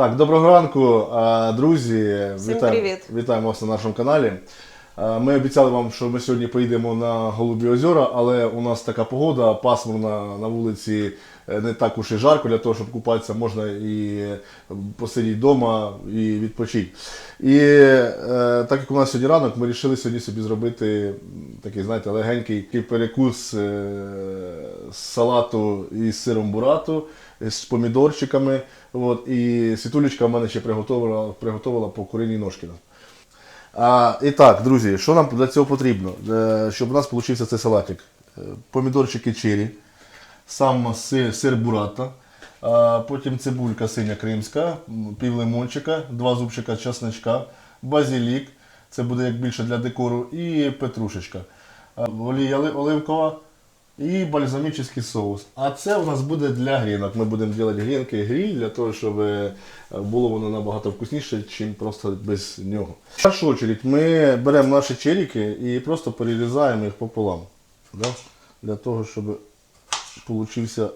Так, доброго ранку, друзі. Всім Вітаємо, привіт. вітаємо вас на нашому каналі. Ми обіцяли вам, що ми сьогодні поїдемо на Голубі озера, але у нас така погода, пасмурна на вулиці е, не так уж і жарко, для того, щоб купатися, можна і посидіти вдома і відпочити. І е, так як у нас сьогодні ранок, ми вирішили сьогодні собі зробити такий, знаєте, легенький перекус е, з салату із сиром бурату, з помідорчиками. От, і світулечка в мене ще приготувала, приготувала по куриній ножки. А, і так, друзі, що нам для цього потрібно? Е, щоб у нас вийшов цей салатик. Е, Помідорчики чирі, сам сир, сир бурата, а, потім цибулька синя кримська, пів лимончика, два зубчика чесночка, базилік, це буде як більше для декору, і петрушечка. Олія оливкова і бальзамічний соус. А це у нас буде для грінок. Ми будемо робити грінки гріль для того, щоб е, було воно набагато вкусніше, ніж просто без нього. В першу чергу ми беремо наші черіки і просто перерізаємо їх пополам. Да? Для того, щоб получився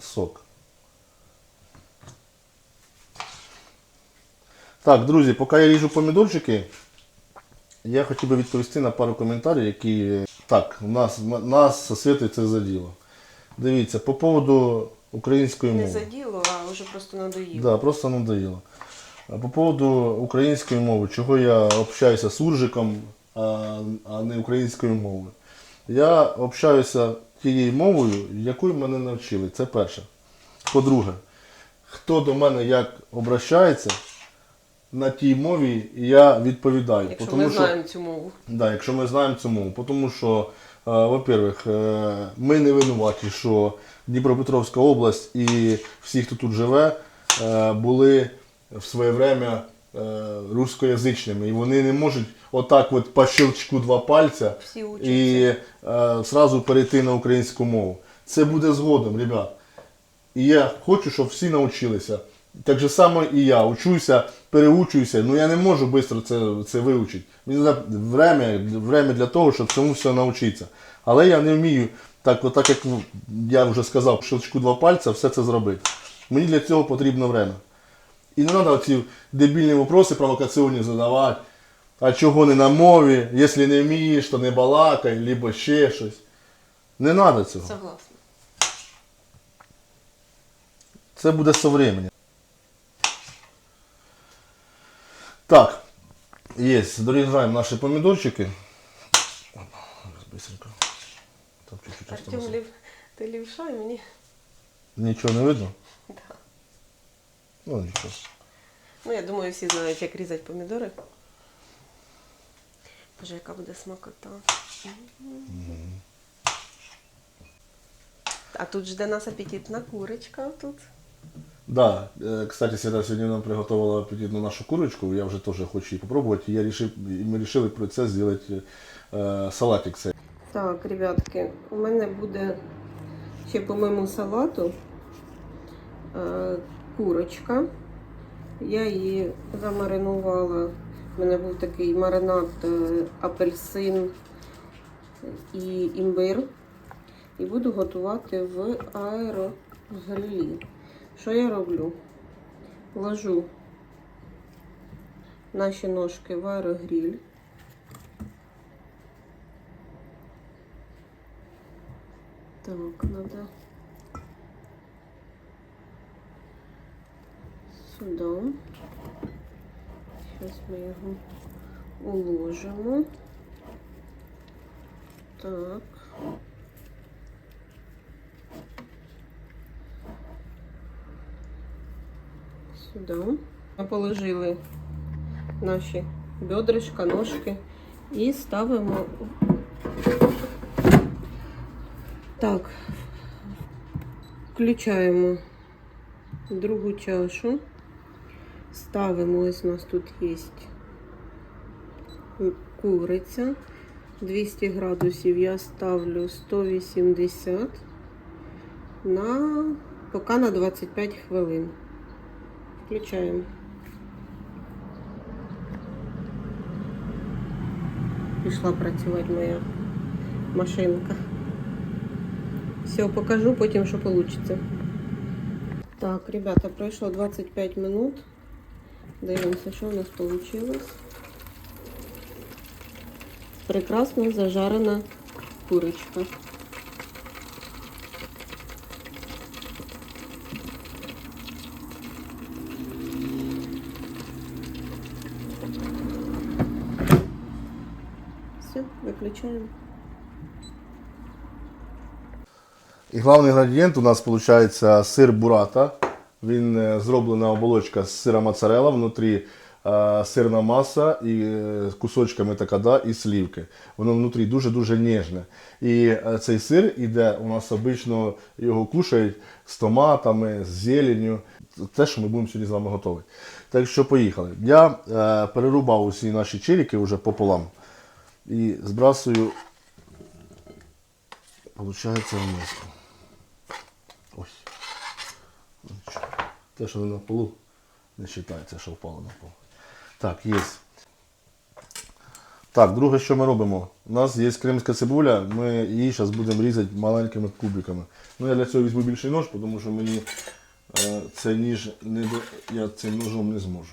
сок. Так, друзі, поки я ріжу помідорчики, я хотів би відповісти на пару коментарів, які так, нас, нас світи це заділо. Дивіться, по поводу української мови. Не за діло, а вже просто надоїло. Да, просто надоело. А По поводу української мови, чого я общаюся з уржиком, а, а не українською мовою. Я общаюся тією мовою, якою мене навчили. Це перше. По-друге, хто до мене як обращається, на тій мові я відповідаю. Якщо Тому ми що- знаємо цю мову. Да, якщо ми знаємо цю мову. Тому що, е, во-первых, е, ми не винуваті, що Дніпропетровська область і всі, хто тут живе, е, були в своє время е, рускоязичними. І вони не можуть отак от по щелчку два пальця і е, перейти на українську мову. Це буде згодом, ребят. І я хочу, щоб всі навчилися. Так же само і я учуся, переучуюся, ну я не можу швидко це, це вивчити. Мені треба время, время для того, щоб цьому все навчитися. Але я не вмію, так, от так як ну, я вже сказав, щелчку два пальця, все це зробити. Мені для цього потрібно время. І не треба ці дебільні вопроси провокаційні задавати. А чого не на мові? Якщо не вмієш, то не балакай, либо ще щось. Не треба цього. Согласна. Це буде со временем. Так. Є. Дорізаємо наші помідорчики. Зараз быстренько. Там чуть-чуть Артем, осталось. лів... ти лівша і мені. Нічого не видно? Да. Ну нічого. Ну, я думаю, всі знають, як різати помідори. Боже, яка буде смакота. А тут жде нас апетитна курочка тут. Да, е, кстати, Свята сьогодні нам приготувала апетитну нашу курочку, я вже теж хочу її попробувати. Я рішив, ми вирішили про це зробити е, салатик цей. Так, ребятки, у мене буде ще по моєму салату е, курочка. Я її замаринувала. У мене був такий маринад апельсин і імбир. І буду готувати в аерогрилі. Що я роблю? Ложу наші ножки в аерогриль. Так, надо сюда. Сейчас мы его уложимо. Так. Сюда. Ми положили наші бедрышка, ножки і ставимо так, включаємо другу чашу. Ставимо, ось у нас тут є куриця. 200 градусів я ставлю 180 на поки на 25 хвилин. Включаємо. Пішла працювати моя машинка. Все, покажу потім, що вийде. Так, ребята, пройшло 25 минут. Дивимося, що у нас вийшло. Прекрасно зажарена курочка. Все, виключаємо. І головний інгредієнт у нас виходить сир бурата. Він е, зроблена оболочка з сира моцарелла, внутрі е, сирна маса і е, кусочками такада і слівки. Воно внутрі дуже-дуже ніжне. І цей сир іде, у нас обично його кушають з томатами, з зеленню. Те, що ми будемо сьогодні з вами готувати. Так що поїхали. Я перерубав усі наші чиліки вже пополам і збрасую, виходить, в миску. Ось. Те, що на полу, не вважається, що впало на пол. Так, є. Так, друге, що ми робимо? У нас є кримська цибуля, ми її зараз будемо різати маленькими кубиками. Ну, я для цього візьму більший нож, тому що мені е, цей ніж не я цим ножом не зможу.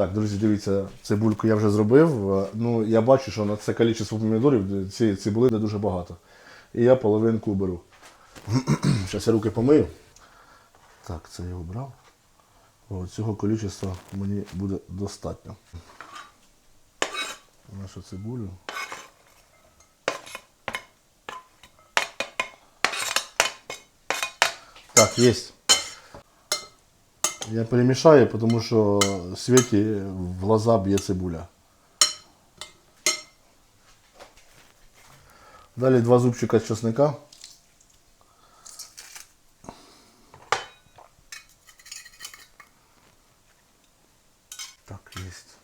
Так, друзі, дивіться, цибульку я вже зробив. Е, Ну, я бачу, що на це кількість помідорів цієї цибули йде дуже багато. І я половинку беру. Зараз я руки помию. Так, це я обрав. О, цього кількості мені буде достатньо. Нашу цибулю. Так, есть. Я перемішаю, тому що Світі в глаза б'є цибуля. Далі два зубчика чесника. Так, есть.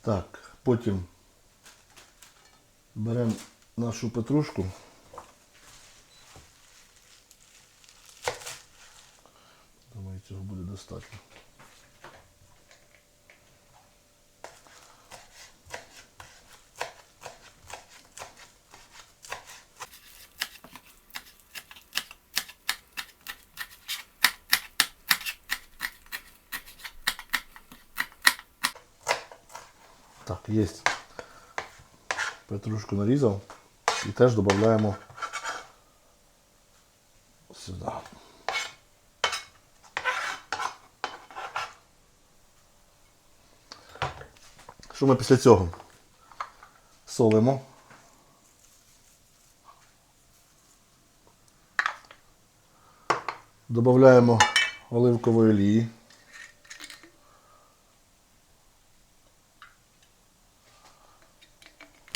Так, потім беремо нашу петрушку. Думаю, цього буде достатньо. Так, есть. Петрушку нарізав і теж додаємо сюди. Що ми після цього? Солимо. Додаємо оливкової олії.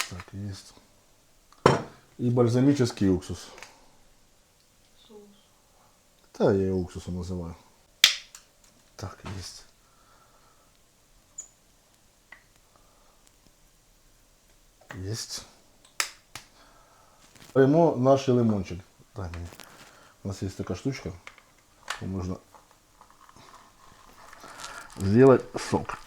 Так, есть. И бальзамический уксус. Да, я его уксусом называю. Так, есть. Есть. Беремо наш лимончик. Мені. У нас есть такая штучка. Можно сделать сок.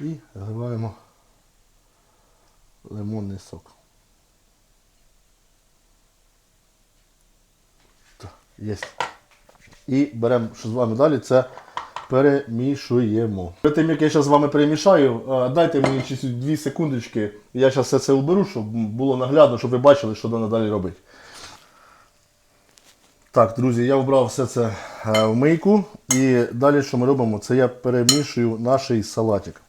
І заливаємо лимонний сок. Є. І беремо, що з вами далі, це перемішуємо. Перед тим, як я зараз з вами перемішаю, дайте мені ще 2 секундочки. Я зараз все це уберу, щоб було наглядно, щоб ви бачили, що треба далі робити. Так, друзі, я вбрав все це е, в мийку. І далі, що ми робимо, це я перемішую наш салатик.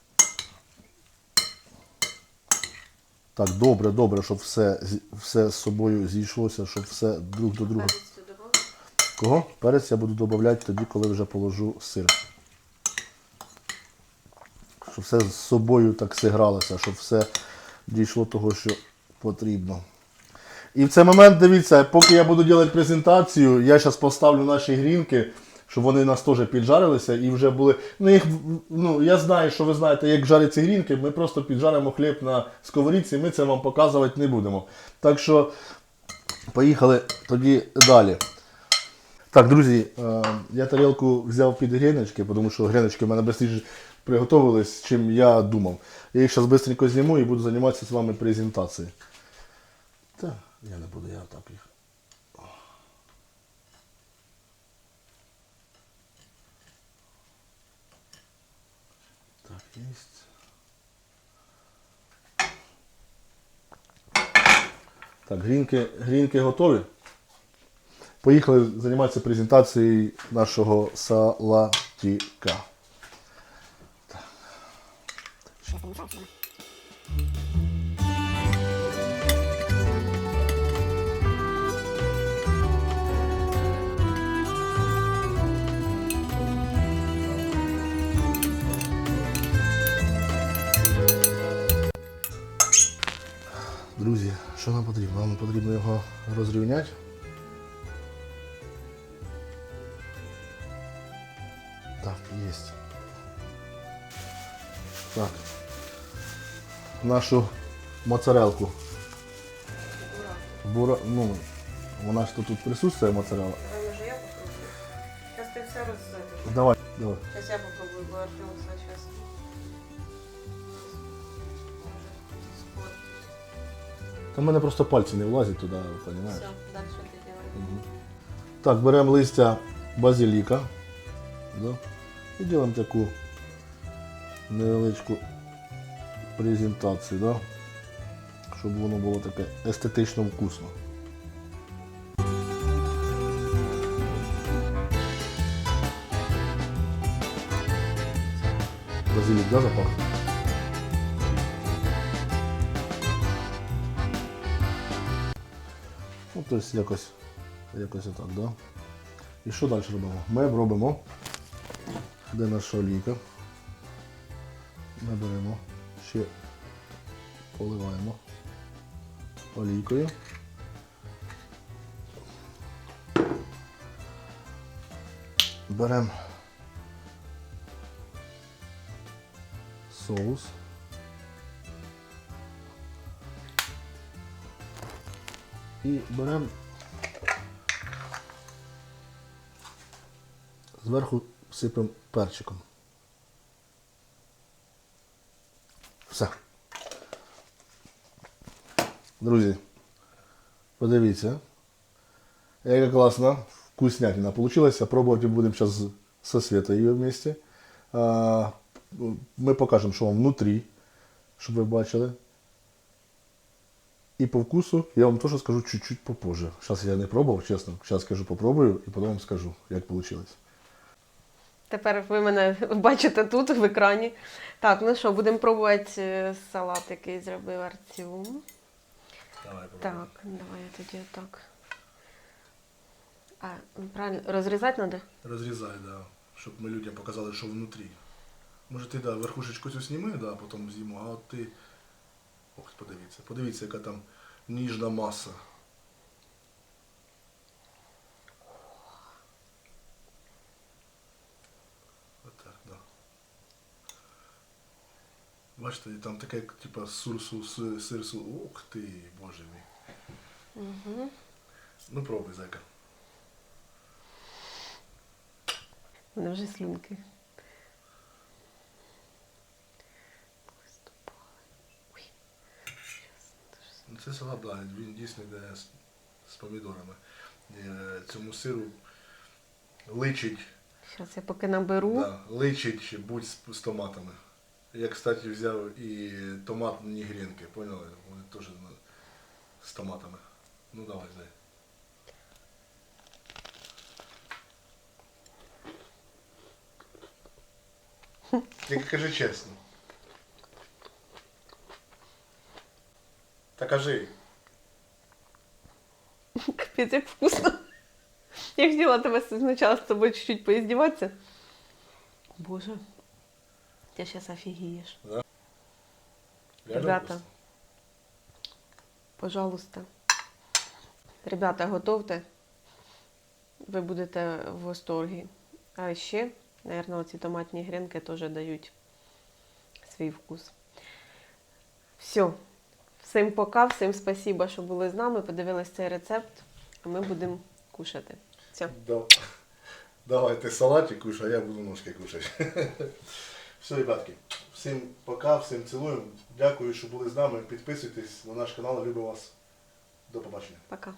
Так, добре, добре, щоб все, все з собою зійшлося, щоб все друг до друга. Кого? Перець я буду додавати тоді, коли вже положу сир. Щоб все з собою так зігралося, щоб все дійшло того, що потрібно. І в цей момент, дивіться, поки я буду робити презентацію, я зараз поставлю наші грінки, щоб вони нас теж піджарилися і вже були. Ну, їх, ну, я знаю, що ви знаєте, як жаряться грінки, ми просто піджаримо хліб на сковорідці, ми це вам показувати не будемо. Так що поїхали тоді далі. Так, друзі, е, я тарілку взяв під гріночки, тому що гріночки в мене швидше приготувались, чим я думав. Я їх зараз швидко зніму і буду займатися з вами презентацією. Та, я не буду, я так їх. Так. Так, грінки, грінки готові. Поїхали займатися презентацією нашого салатика. що нам потрібно? Нам потрібно його розрівняти. Так, есть. Так. Нашу моцарелку. Бура... Ну, вона ж то тут присутствує моцарела. Давай, може я попробую. Зараз ти все розсадиш. Давай, давай. Зараз я попробую, бо Артем зараз. Та в мене просто пальці не влазять туди, розумієш? Все, далі ти делай. Так, беремо листя базиліка. Да? І робимо таку невеличку презентацію, да? щоб воно було таке естетично вкусно. Базилік, да, запах? Тобто якось, якось отак, да? І що далі робимо? Ми робимо, де наша олійка. Ми беремо, ще поливаємо олійкою. Беремо соус. І беремо зверху сипемо перчиком. Все. Друзі, подивіться. Яка класна вкуснятина получилася. Пробувати будемо зараз со Світою вместе. А, Ми покажемо, що вам внутрі, щоб ви бачили. І по вкусу я вам теж скажу чуть-чуть попозже. Зараз я не пробував, чесно. Зараз скажу, попробую і потім вам скажу, як вийшло. Тепер ви мене бачите тут в екрані. Так, ну що, будемо пробувати е, салат, який зробив Артем. Давай, Так, давай я тоді отак. А, правильно, розрізати треба? Розрізай, да. Щоб ми людям показали, що внутрі. Може ти да, верхушечку цю сніми, да, потім з'їмо, а от ти. Ох, подивіться. Яка там ніжна маса. Отак, да. Бачите, там таке, типа, сурсу, си- сирсу. Ух ти, боже мій. Угу. Ну пробуй, зайка. У вже слюнки. це салат, да, він дійсно йде з, з помідорами. Е, цьому сиру личить, Зараз я поки наберу. да, личить будь з, з томатами. Я, кстати, взяв і томатні грінки, поняли? Вони теж ну, з томатами. Ну давай, дай. Тільки кажи чесно. Та кажи. Капець, як вкусно. Я хотіла тебе спочатку з тобою чуть-чуть поіздіватися. Боже, ти зараз офігієш. Ребята, пожалуйста. Ребята, готовте. Ви будете в восторгі. А ще, мабуть, оці томатні грінки теж дають свій вкус. Все. Всім пока, всім спасіба, що були з нами, подивились цей рецепт, а ми будемо кушати. Все. Да. Давайте салатик кушай, а я буду ножки кушати. Все, ребятки. Всім пока, всім цілуємо. Дякую, що були з нами. Підписуйтесь на наш канал, любимо вас. До побачення. Пока.